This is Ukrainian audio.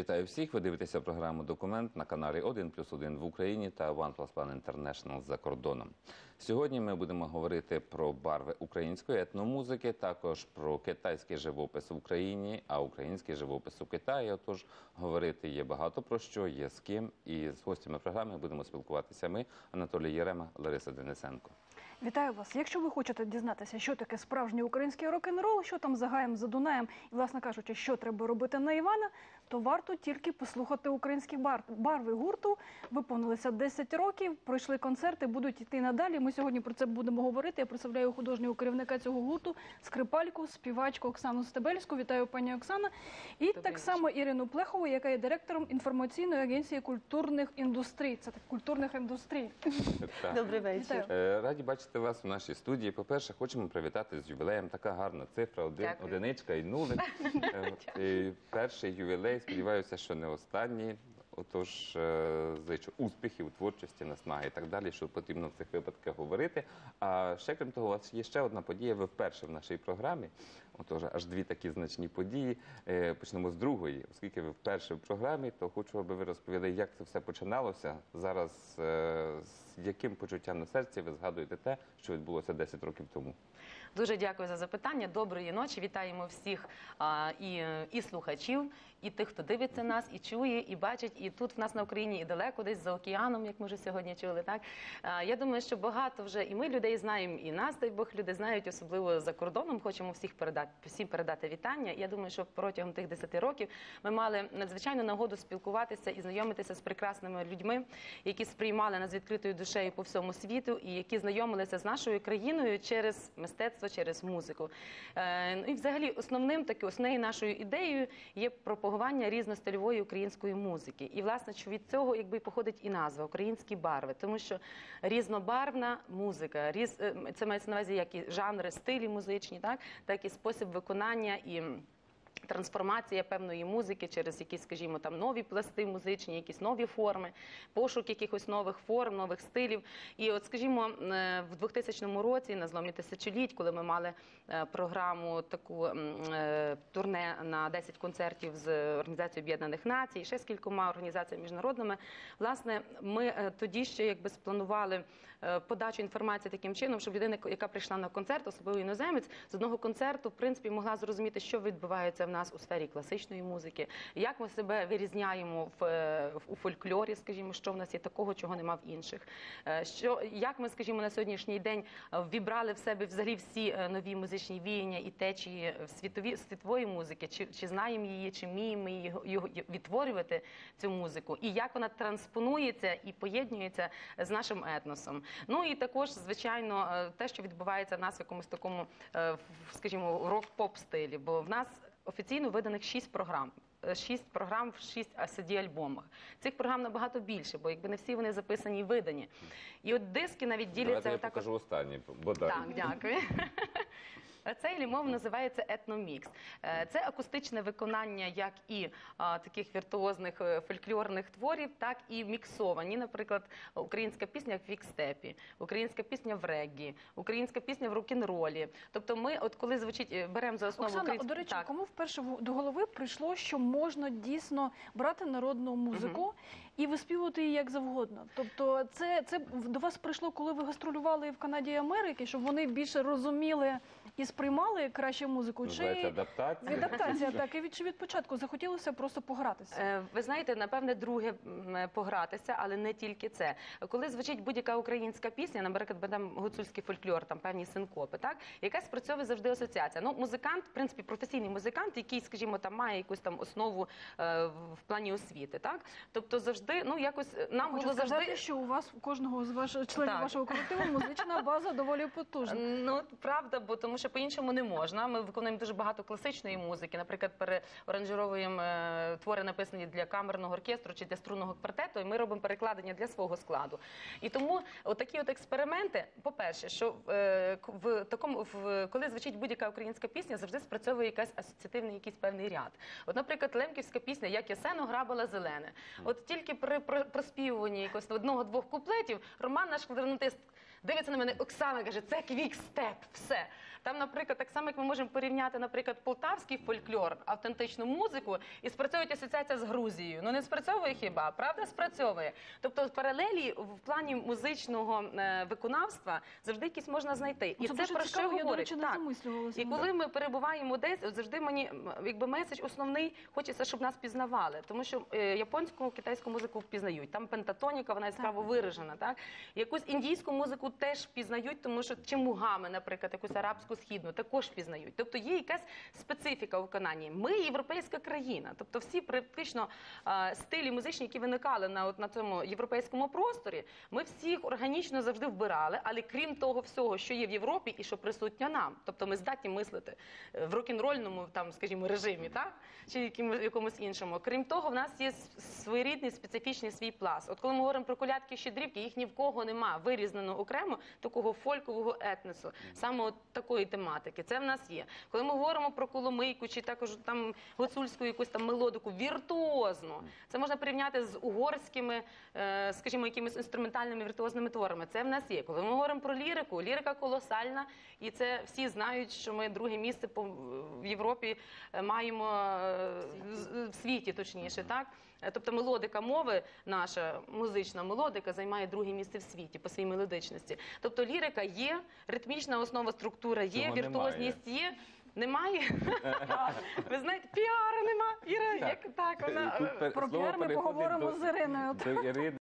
Вітаю всіх. Ви дивитеся програму Документ на каналі 1 плюс 1 в Україні та One Plus One International за кордоном. Сьогодні ми будемо говорити про барви української етномузики, також про китайський живопис в Україні, а український живопис у Китаї. Отож, говорити є багато про що, є з ким. І з гостями програми будемо спілкуватися ми, Анатолій Єрема, Лариса Денисенко. Вітаю вас. Якщо ви хочете дізнатися, що таке справжній український рок-н-рол, що там за гаєм за Дунаєм, і, власне кажучи, що треба робити на Івана, то варто тільки послухати українські бар... барви гурту. Виповнилися 10 років, пройшли концерти, будуть йти надалі. Ми сьогодні про це будемо говорити. Я представляю художнього керівника цього гурту, скрипальку, співачку Оксану Стебельську. Вітаю пані Оксана. І так само Ірину Плехову, яка є директором інформаційної агенції культурних індустрій. Це так культурних індустрій. Добрий вечір. Е, Раді бачити вас у нашій студії. По-перше, хочемо привітати з ювілеєм. Така гарна цифра, один, Дякую. одиничка і нулик. Е, Перший ювілей, сподіваюся, що не останній. Отож, е, зичу успіхів творчості, наснаги і так далі, що потрібно в цих випадках говорити. А ще крім того, у вас є ще одна подія. Ви вперше в нашій програмі. Отож, аж дві такі значні події. Е, Почнемо з другої. Оскільки ви вперше в програмі, то хочу, аби ви розповіли, як це все починалося. Зараз е, з яким почуттям на серці ви згадуєте те, що відбулося 10 років тому. Дуже дякую за запитання. Доброї ночі. Вітаємо всіх і, і слухачів, і тих, хто дивиться нас, і чує, і бачить. І тут в нас на Україні, і далеко, десь за океаном, як ми вже сьогодні чули. Так я думаю, що багато вже і ми людей знаємо, і нас, дай Бог, люди знають, особливо за кордоном. Хочемо всіх передати всім передати вітання. Я думаю, що протягом тих 10 років ми мали надзвичайну нагоду спілкуватися і знайомитися з прекрасними людьми, які сприймали нас відкритою душею по всьому світу, і які знайомилися з нашою країною через мистецтво, через музику. Е, ну і взагалі основним таки основною нашою ідеєю є пропагування різностильової української музики. І власне від цього якби походить і назва українські барви, тому що різнобарвна музика, різ е, це мається на увазі як і жанри, стилі музичні, так так і спосіб виконання і. Трансформація певної музики через якісь, скажімо, там нові пласти музичні, якісь нові форми, пошук якихось нових форм, нових стилів. І от, скажімо, е, в 2000 році, на зломі тисячоліть, коли ми мали е, програму таку е, турне на 10 концертів з Організацією Об'єднаних Націй, ще з кількома організаціями міжнародними, власне, ми тоді ще якби спланували подачу інформації таким чином, щоб людина, яка прийшла на концерт, особливо іноземець, з одного концерту, в принципі, могла зрозуміти, що відбувається в нас у сфері класичної музики, як ми себе вирізняємо е, в- у фольклорі, скажімо, що в нас є такого, чого нема в інших. Е, Що як ми, скажімо, на сьогоднішній день вібрали в себе взагалі всі е, нові музичні віяння і течії світові світової музики, чи, чи знаємо її, чи вміємо її його відтворювати цю музику, і як вона транспонується і поєднується з нашим етносом. Ну і також, звичайно, те, що відбувається в нас в якомусь такому, скажімо, рок-поп стилі, бо в нас офіційно виданих шість програм. е, Шість програм в шість cd альбомах. Цих програм набагато більше, бо якби не всі вони записані і видані. І от диски навіть Давайте діляться я отак. от- покажу останні, бодай. так, дякую. Цей лімов називається етномікс. Е, Це акустичне виконання як і таких віртуозних е, фольклорних творів, так і міксовані. Наприклад, українська пісня в фікстепі, українська пісня в реггі, українська пісня в рок-н-ролі. Тобто, ми, от коли звучить, е, беремо за основу Оксана, українську- до речі, Так. кому вперше до голови прийшло, що можна дійсно брати народну музику і виспівувати її як завгодно? Тобто, це, це до вас прийшло, коли ви гастролювали в Канаді і Америки, щоб вони більше розуміли і сприймали краще музику? Називається адаптація. Адаптація, так, і від, чи від початку захотілося просто погратися? Е, Ви знаєте, напевне, друге м, е, погратися, але не тільки це. Коли звучить будь-яка українська пісня, наприклад, там гуцульський фольклор, там певні синкопи, так якась спрацьовує завжди асоціація. Ну, музикант, в принципі, професійний музикант, який, скажімо, там має якусь там основу е, в плані освіти, так тобто завжди, ну якось е, нам Хочу було сказати, завжди. що у вас у кожного з ваших членів Так. вашого колективу музична база доволі потужна. Ну правда, бо тому що по-іншому не можна. Ми виконуємо дуже багато класичної музики. Наприклад, переоранжировуємо е, твори, написані для камерного оркестру чи для струнного квартету, і ми робимо перекладення для свого складу. І тому отакі от експерименти, по-перше, що е, в такому в коли звучить будь-яка українська пісня, завжди спрацьовує якась асоціативний якийсь певний ряд. От, наприклад, лемківська пісня Як ясено грабала зелене. От тільки при проспівуванні якогось одного-двох куплетів Роман, наш кларнетист, дивиться на мене, Оксана каже, це квік-степ, все. Там, наприклад, так само, як ми можемо порівняти, наприклад, полтавський фольклор, автентичну музику, і спрацьовує асоціація з Грузією. Ну не спрацьовує хіба? Правда, спрацьовує. Тобто паралелі в плані музичного е, виконавства завжди якісь можна знайти. Ну, І це це, про що говорить? І коли ми перебуваємо десь, завжди мені якби меседж основний хочеться, щоб нас пізнавали, тому що е, японську китайську музику впізнають. Там пентатоніка, вона яскраво виражена. Так якусь індійську музику теж пізнають, тому що чи мугами, наприклад, якусь арабську східну, також пізнають. Тобто є якась специфіка у виконанні. Ми європейська країна, тобто всі практично стилі музичні, які виникали на от на цьому європейському просторі, ми всіх органічно завжди вбирали. Але крім того всього, що є в Європі і що присутньо нам, тобто ми здатні мислити е, в рок-н-рольному там, скажімо, режимі, так чи якимось якомусь іншому. Крім того, в нас є своєрідний специфічний свій пласт. От коли ми говоримо про колядки щедрівки, їх ні в кого нема вирізнено окремо такого фолькового етносу, саме от такої тематики. Це в нас є. Коли ми говоримо про коломийку чи також там гуцульську якусь там мелодику, віртуозно. Це можна порівняти з угорськими, е, скажімо, якимись інструментальними віртуозними творами. Це в нас є. Коли ми говоримо про лірику, лірика колосальна, і це всі знають, що ми друге місце в Європі е, маємо е, в світі, точніше, так. Е, Тобто мелодика мови, наша музична мелодика, займає друге місце в світі по своїй мелодичності. Тобто лірика є, ритмічна основа, структура є, Цього віртуозність є. Немає? Ви знаєте, піару нема. Іра, як так, вона Про піар ми поговоримо з Іриною.